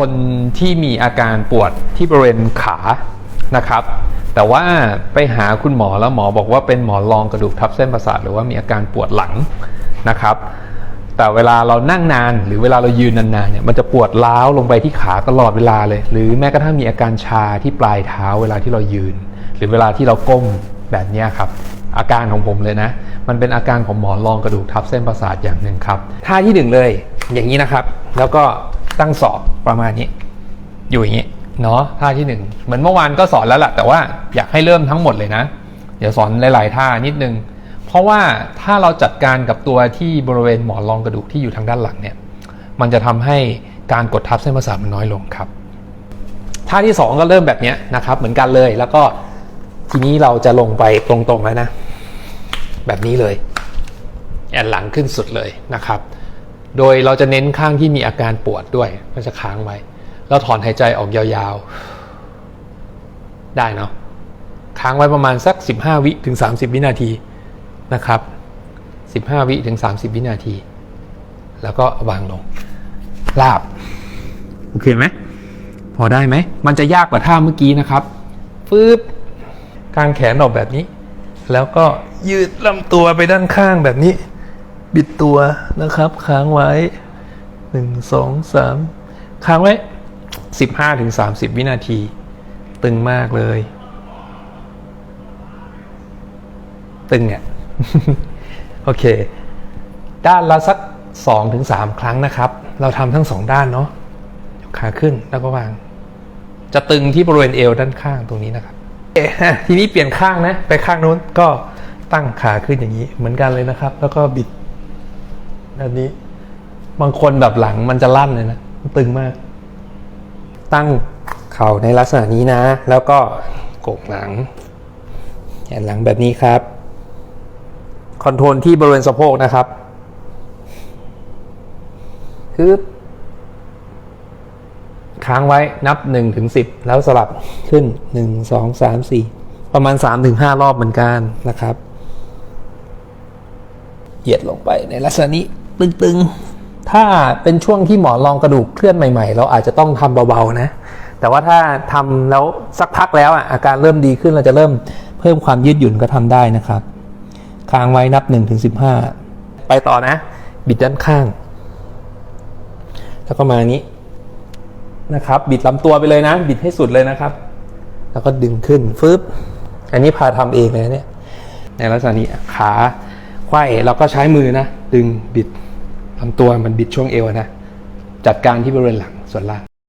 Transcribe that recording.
คนที่มีอาการปวดที่บริเวณขานะครับ แต่ว่าไปหาคุณหมอแล้วหมอบอกว่าเป็นหมอนรองกระดูกทับเส้นประสาทหรือว่ามีอาการปวดหลังนะครับ แต่เวลาเรานั่งนานหรือเวลาเรายืนนานๆเนี่ยมันจะปวดร้าวลงไปที่ขาตลอดเวลาเลย หรือแม้กระทั่งมีอาการชาที่ปลายเท้าเวลาที่เรายืน หรือเวลาที่เราก้มแบบนี้ครับอาการของผมเลยนะ มันเป็นอาการของหมอนรองกระดูกทับเส้นประสาทอย่างหนึ่งครับท่าที่หนึ่งเลยอย่างนี้นะครับ แล้วก็ ตั้งศอกประมาณนี้ อยู่อย่างนี้เนาะท่าที่หนึ่งเหมือนเมื่อวานก็สอนแล้วล่ะ แต่ว่าอยากให้เริ่มทั้งหมดเลยนะ เดี๋ยวสอนหลาย ๆ ท่านิดนึง เพราะว่าถ้าเราจัดการกับตัวที่บริเวณหมอนรองกระดูกที่อยู่ทางด้านหลังเนี่ย มันจะทำให้การกดทับเส้นประสาทมันน้อยลงครับ ท่าที่สองก็เริ่มแบบนี้นะครับ เหมือนกันเลยแล้วก็ทีนี้เราจะลงไปตรงๆแล้วนะ แบบนี้เลย แอนหลังขึ้นสุดเลยนะครับ โดยเราจะเน้นข้างที่มีอาการปวดด้วยก็จะค้างไว้ แล้วถอนหายใจออกยาวๆ ได้เนาะ ค้างไว้ประมาณสัก 15 วิถึง 30 วินาทีนะครับ 15 วิถึง 30 วินาที แล้วก็วางลง ลาบ โอเคไหม พอได้ไหม มันจะยากกว่าท่าเมื่อกี้นะครับ ฟืบกางแขนออกแบบนี้ แล้วก็ยืดลำตัวไปด้านข้างแบบนี้ บิดตัวนะครับค้างไว้หนึ่งสองสามค้างไว้สิบห้าถึงสามสิบวินาที ตึงมากเลย ตึงเนี่ยโอเค ด้านละสักสองถึงสามครั้งนะครับ เราทำทั้งสองด้านเนาะยกขาขึ้นแล้วก็วาง จะตึงที่บริเวณเอวด้านข้างตรงนี้นะครับเอ๊ะทีนี้เปลี่ยนข้างนะ ไปข้างนู้นก็ตั้งขาขึ้นอย่างนี้เหมือนกันเลยนะครับ แล้วก็บิด แบบนี้ บางคนแบบหลังมันจะลั่นเลยนะตึงมาก ตั้งเข่าในลักษณะนี้นะ แล้วก็โกกหลังแขนหลังแบบนี้ครับ คอนโทรลที่บริเวณสะโพกนะครับคือค้างไว้นับ1ถึง10 แล้วสลับขึ้น 1 2 3 4 ประมาณ 3 ถึง 5 รอบเหมือนกันนะครับ เหยียดลงไปในลักษณะนี้ ตึงๆ ถ้าเป็นช่วงที่หมอนรองกระดูกเคลื่อนใหม่ ๆ เราอาจจะต้องทำเบาๆนะ แต่ว่าถ้าทำแล้วสักพักแล้วอะอาการเริ่มดีขึ้นเราจะเริ่มเพิ่มความยืดหยุ่นก็ทำได้นะครับค้างไว้นับ1ถึง15ไปต่อนะ บิดด้านข้าง แล้วก็มานี้นะครับ บิดลำตัวไปเลยนะ บิดให้สุดเลยนะครับ แล้วก็ดึงขึ้นฟึบอันนี้พาทำเองเลยนะเนี่ยในลักษณะนี้ขาไขว้เราก็ใช้มือนะ ดึงบิด ลำตัวมันบิดช่วงเอวนะ จัดการที่บริเวณหลังส่วนล่าง